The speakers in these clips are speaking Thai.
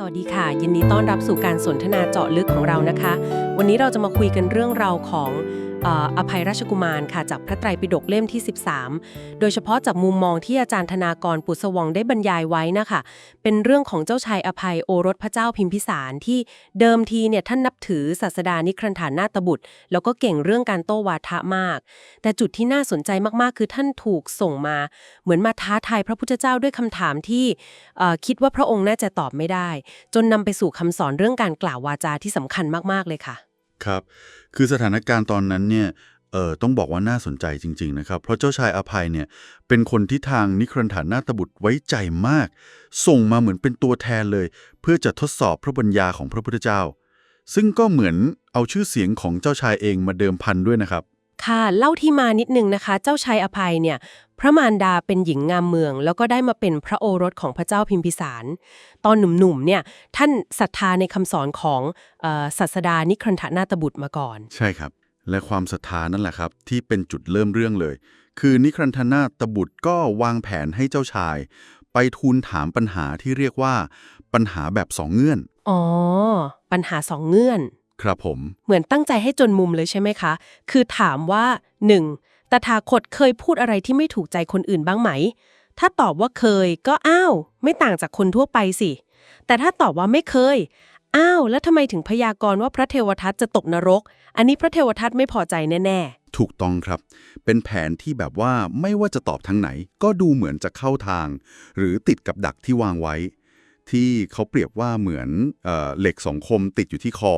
สวัสดีค่ะ ยินดีต้อนรับสู่การสนทนาเจาะลึกของเรานะคะ วันนี้เราจะมาคุยกันเรื่องราวของ อภัยราชกุมารค่ะจากพระไตรปิฎกเล่มที่ 13 โดยเฉพาะจากมุมมองที่อาจารย์ธนากรปุษวงได้บรรยายไว้นะคะ เป็นเรื่องของเจ้าชายอภัยโอรสพระเจ้าพิมพิสารที่เดิมทีเนี่ยท่านนับถือศาสดานิครันธานนาตบุตร แล้วก็เก่งเรื่องการโต้วาทะมาก แต่จุดที่น่าสนใจมากๆ คือท่านถูกส่งมา เหมือนมาท้าทายพระพุทธเจ้าด้วยคำถามที่คิดว่าพระองค์น่าจะตอบไม่ได้ จนนำไปสู่คำสอนเรื่องการกล่าววาจาที่สำคัญมากๆเลยค่ะ ครับ คือสถานการณ์ตอนนั้นเนี่ยเออต้องบอกว่าน่าสนใจจริง ๆ นะครับ เพราะเจ้าชายอภัยเนี่ยเป็นคนที่ทางนิครันฐานนาตบุตรไว้ใจมาก ส่งมาเหมือนเป็นตัวแทนเลย เพื่อจะทดสอบพระบัญญาของพระพุทธเจ้า ซึ่งก็เหมือนเอาชื่อเสียงของเจ้าชายเองมาเดิมพันด้วยนะครับ ค่ะเล่าที่มานิดนึงนะคะ เจ้าชายอภัยเนี่ย พระมารดาเป็นหญิงงามเมือง แล้วก็ได้มาเป็นพระโอรสของพระเจ้าพิมพิสาร ตอนหนุ่มๆเนี่ยท่านศรัทธาในคำสอนของเอ่อศาสดานิครันธนาตบุตรมาก่อน ใช่ครับ และความศรัทธานั่นแหละครับ ที่เป็นจุดเริ่มเรื่องเลย คือนิครันธนาตบุตรก็วางแผนให้เจ้าชาย ไปทูลถามปัญหาที่เรียกว่า ปัญหาแบบสองเงื่อนอ๋อปัญหาสองเงื่อน ครับผม เหมือนตั้งใจให้จนมุมเลยใช่ไหมคะ คือถามว่า 1. ตถาคตเคยพูดอะไรที่ไม่ถูกใจคนอื่นบ้างไหม ถ้าตอบว่าเคย ก็อ้าว ไม่ต่างจากคนทั่วไปสิ แต่ถ้าตอบว่าไม่เคย อ้าว แล้วทำไมถึงพยากรณ์ว่าพระเทวทัตจะตกนรก อันนี้พระเทวทัตไม่พอใจแน่ถูกต้องครับ เป็นแผนที่แบบว่าไม่ว่าจะตอบทางไหน ก็ดูเหมือนจะเข้าทาง หรือติดกับดักที่วางไว้ ที่เขาเปรียบว่าเหมือนเออเหล็กสองคมติดอยู่ที่คอ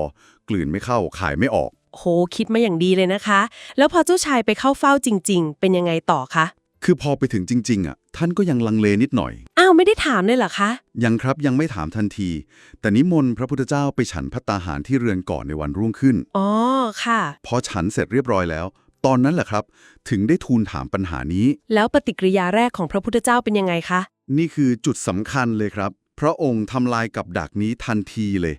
กลืนไม่เข้าขายไม่ออกๆโหคิดมาอย่างดีเลยนะคะ แล้วพอเจ้าชายไปเข้าเฝ้าจริง ๆ เป็นยังไงต่อคะคือพอไปถึงจริง ๆอะท่านก็ยังลังเลนิดหน่อย อ้าวไม่ได้ถามเลยเหรอคะ ยังครับยังไม่ถามทันที แต่นิมนต์พระพุทธเจ้าไปฉันพัตตาหารที่เรือนก่อนในวันรุ่งขึ้น อ๋อค่ะ พอฉันเสร็จเรียบร้อยแล้ว ตอนนั้นแหละครับ ถึงได้ทูลถามปัญหานี้ แล้วปฏิกิริยาแรกของพระพุทธเจ้าเป็นยังไงคะ นี่คือจุดสำคัญเลยครับ พระองค์ทำลายกับดักนี้ทันทีเลย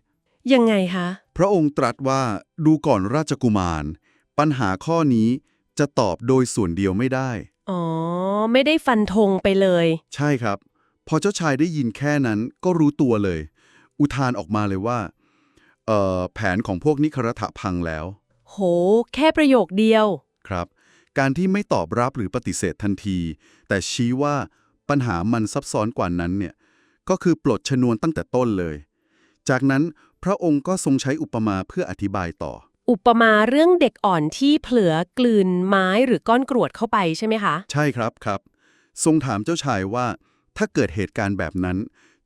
ยังไงคะ พระองค์ตรัสว่าดูก่อนราชกุมาร ปัญหาข้อนี้จะตอบโดยส่วนเดียวไม่ได้ อ๋อ ไม่ได้ฟันธงไปเลย ใช่ครับ พอเจ้าชายได้ยินแค่นั้นก็รู้ตัวเลย อุทานออกมาเลยว่าเอ่อแผนของพวกนิครถะพังแล้ว โห แค่ประโยคเดียว ครับ การที่ไม่ตอบรับหรือปฏิเสธทันที แต่ชี้ว่าปัญหามันซับซ้อนกว่านั้นเนี่ย ก็คือปลดชนวนตั้งแต่ต้นเลย จากนั้นพระองค์ก็ทรงใช้อุปมาเพื่ออธิบายต่อ อุปมาเรื่องเด็กอ่อนที่เผลอกลืนไม้หรือก้อนกรวดเข้าไปใช่ไหมคะ ใช่ครับครับ ทรงถามเจ้าชายว่า ถ้าเกิดเหตุการณ์แบบนั้น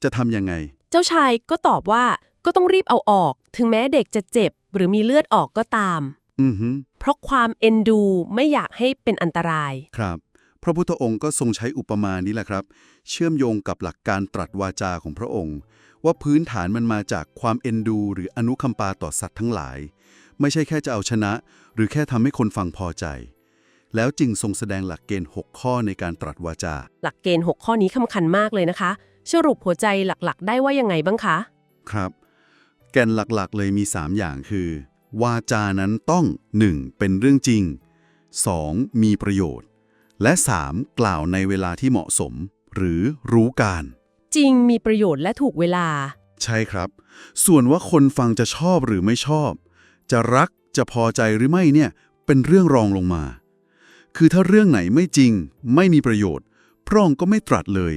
จะทำยังไง เจ้าชายก็ตอบว่าก็ต้องรีบเอาออก ถึงแม้เด็กจะเจ็บ หรือมีเลือดออกก็ตาม อือฮึเพราะความเอ็นดูไม่อยากให้เป็นอันตราย ครับ พระพุทธองค์ก็ทรงใช้อุปมานี้แหละครับ เชื่อมโยงกับหลักการตรัสวาจาของพระองค์ ว่าพื้นฐานมันมาจากความเอ็นดู หรืออนุคัมปาต่อสัตว์ทั้งหลาย ไม่ใช่แค่จะเอาชนะ หรือแค่ทำให้คนฟังพอใจ แล้วจึงทรงแสดงหลักเกณฑ์ 6 ข้อในการตรัสวาจา หลักเกณฑ์ 6 ข้อนี้สำคัญมากเลยนะคะ สรุปหัวใจหลักๆ ได้ว่ายังไงบ้างคะครับ แกนหลักๆ เลยมี 3 อย่างคือ วาจานั้นต้อง 1. เป็นเรื่องจริง 2. มีประโยชน์ และ 3. กล่าวในเวลาที่เหมาะสม หรือรู้การ จริงมีประโยชน์และถูกเวลา ใช่ครับ ส่วนว่าคนฟังจะชอบหรือไม่ชอบ จะรักจะพอใจหรือไม่เนี่ย เป็นเรื่องรองลงมา คือถ้าเรื่องไหนไม่จริง ไม่มีประโยชน์ พระองค์ก็ไม่ตรัสเลย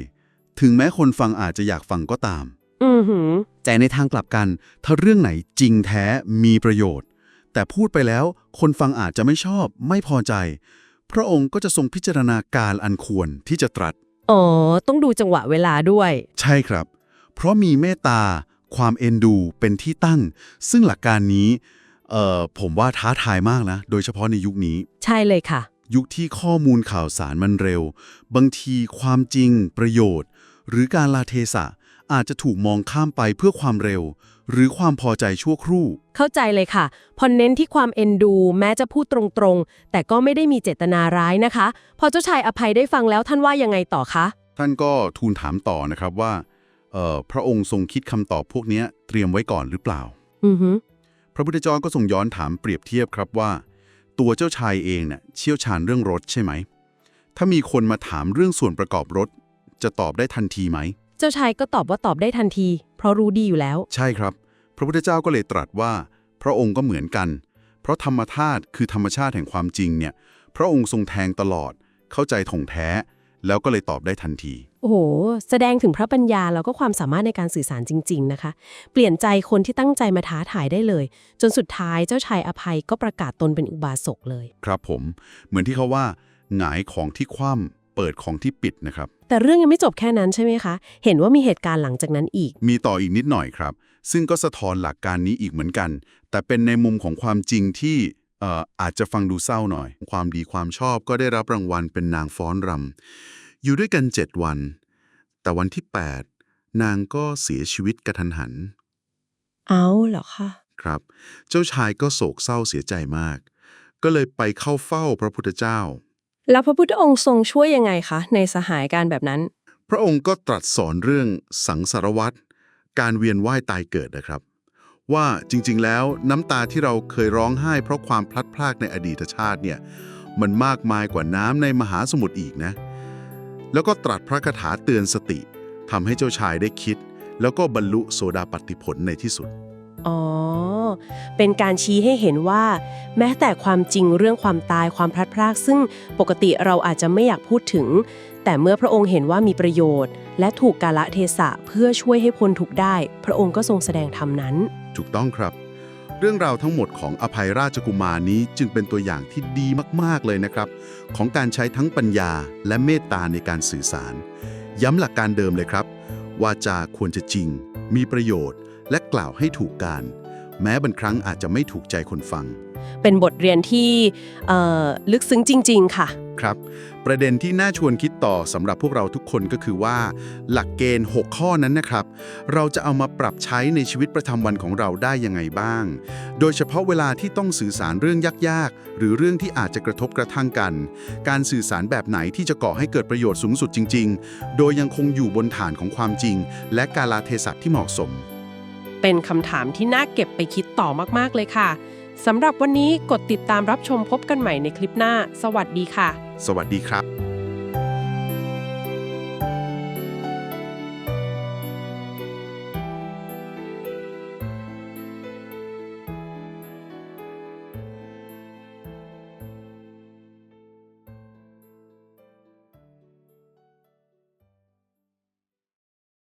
ถึงแม้คนฟังอาจจะอยากฟังก็ตาม อือหือ แต่ในทางกลับกัน ถ้าเรื่องไหนจริงแท้มีประโยชน์ แต่พูดไปแล้ว คนฟังอาจจะไม่ชอบ ไม่พอใจ พระองค์ก็จะทรงพิจารณาการอันควรที่จะตรัส อ๋อ ต้องดูจังหวะเวลาด้วย ใช่ครับ เพราะมีเมตตา ความเอ็นดูเป็นที่ตั้ง ซึ่งหลักการนี้เอ่อผมว่าท้าทายมากนะ โดยเฉพาะในยุคนี้ ใช่เลยค่ะ ยุคที่ข้อมูลข่าวสารมันเร็ว บางทีความจริง ประโยชน์ หรือการลาเทศะอาจจะถูกมองข้ามไปเพื่อความเร็ว หรือความพอใจชั่วครู่ เข้าใจเลยค่ะ พอเน้นที่ความเอ็นดู แม้จะพูดตรงๆ แต่ก็ไม่ได้มีเจตนาร้ายนะคะ พอเจ้าชายอภัยได้ฟังแล้วท่านว่ายังไงต่อคะ ท่านก็ทูลถามต่อนะครับว่าเอ่อพระองค์ทรงคิดคำตอบพวกเนี้ยเตรียมไว้ก่อนหรือเปล่า อือหือพระพุทธเจ้าก็ทรงย้อนถามเปรียบเทียบครับว่า ตัวเจ้าชายเองเนี่ยเชี่ยวชาญเรื่องรถใช่ไหม ถ้ามีคนมาถามเรื่องส่วนประกอบรถ จะตอบได้ทันทีไหม เจ้าชายก็ตอบว่าตอบได้ทันที เพราะรู้ดีอยู่แล้ว ใช่ครับ พระพุทธเจ้าก็เลยตรัสว่า พระองค์ก็เหมือนกัน เพราะธรรมธาตุคือธรรมชาติแห่งความจริงเนี่ย พระองค์ทรงแทงตลอด เข้าใจถ่องแท้ แล้วก็เลยตอบได้ทันที โอ้โห แสดงถึงพระปัญญาแล้วก็ความสามารถในการสื่อสารจริง ๆ นะคะ เปลี่ยนใจคนที่ตั้งใจมาท้าทายได้เลย จนสุดท้ายเจ้าชายอภัยก็ประกาศตนเป็นอุบาสกเลย ครับผม เหมือนที่เขาว่าหงายของที่คว่ำ เปิดของที่ปิดนะครับ แต่เรื่องยังไม่จบแค่นั้นใช่ไหมคะ เห็นว่ามีเหตุการณ์หลังจากนั้นอีก มีต่ออีกนิดหน่อยครับ ซึ่งก็สะท้อนหลักการนี้อีกเหมือนกัน แต่เป็นในมุมของความจริงที่เอ่ออาจจะฟังดูเศร้าหน่อย ความดีความชอบก็ได้รับรางวัลเป็นนางฟ้อนรำอยู่ด้วยกันเจ็ดวัน แต่วันที่ 8 นางก็เสียชีวิตกระทันหัน เอาเหรอคะ ครับ เจ้าชายก็โศกเศร้าเสียใจมาก ก็เลยไปเข้าเฝ้าพระพุทธเจ้า แล้วพระพุทธองค์ทรงช่วยยังไงคะ ในสหายการแบบนั้น พระองค์ก็ตรัสสอนเรื่องสังสารวัตรการเวียนว่ายตายเกิดนะครับ ว่าจริงๆ แล้วน้ำตาที่เราเคยร้องไห้เพราะความพลัดพรากในอดีตชาติเนี่ยมันมากมายกว่าน้ำในมหาสมุทรอีกนะ แล้วก็ตรัสพระคาถาเตือนสติทำให้เจ้าชายได้คิด แล้วก็บรรลุโสดาปัตติผลในที่สุด อ๋อ เป็นการชี้ให้เห็นว่า แม้แต่ความจริงเรื่องความตายความพลัดพราก ซึ่งปกติเราอาจจะไม่อยากพูดถึง แต่เมื่อพระองค์เห็นว่ามีประโยชน์ และถูกกาละเทศะเพื่อช่วยให้พ้นทุกข์ได้ พระองค์ก็ทรงแสดงธรรมนั้น ถูกต้องครับ เรื่องราวทั้งหมดของอภัยราชกุมารนี้จึงเป็นตัวอย่างที่ดีมากๆเลยนะครับ ของการใช้ทั้งปัญญาและเมตตาในการสื่อสาร ย้ำหลักการเดิมเลยครับวาจาควรจะจริง มีประโยชน์ และกล่าวให้ถูกการ แม้บางครั้งอาจจะไม่ถูกใจคนฟัง เป็นบทเรียนที่เอ่อลึกซึ้งจริง ๆ ค่ะ ครับ ประเด็นที่น่าชวนคิดต่อสำหรับพวกเราทุกคนก็คือว่า หลักเกณฑ์ 6 ข้อนั้นนะครับ เราจะเอามาปรับใช้ในชีวิตประจำวันของเราได้ยังไงบ้าง โดยเฉพาะเวลาที่ต้องสื่อสารเรื่องยากๆ หรือเรื่องที่อาจจะกระทบกระทั่งกัน การสื่อสารแบบไหนที่จะก่อให้เกิดประโยชน์สูงสุดจริง ๆ โดยยังคงอยู่บนฐานของความจริง และกาลเทศะที่เหมาะสม เป็นคำถามที่น่าเก็บไปคิดต่อมากๆเลยค่ะสำหรับวันนี้กดติดตามรับชมพบกันใหม่ในคลิปหน้า สวัสดีค่ะ สวัสดีครับ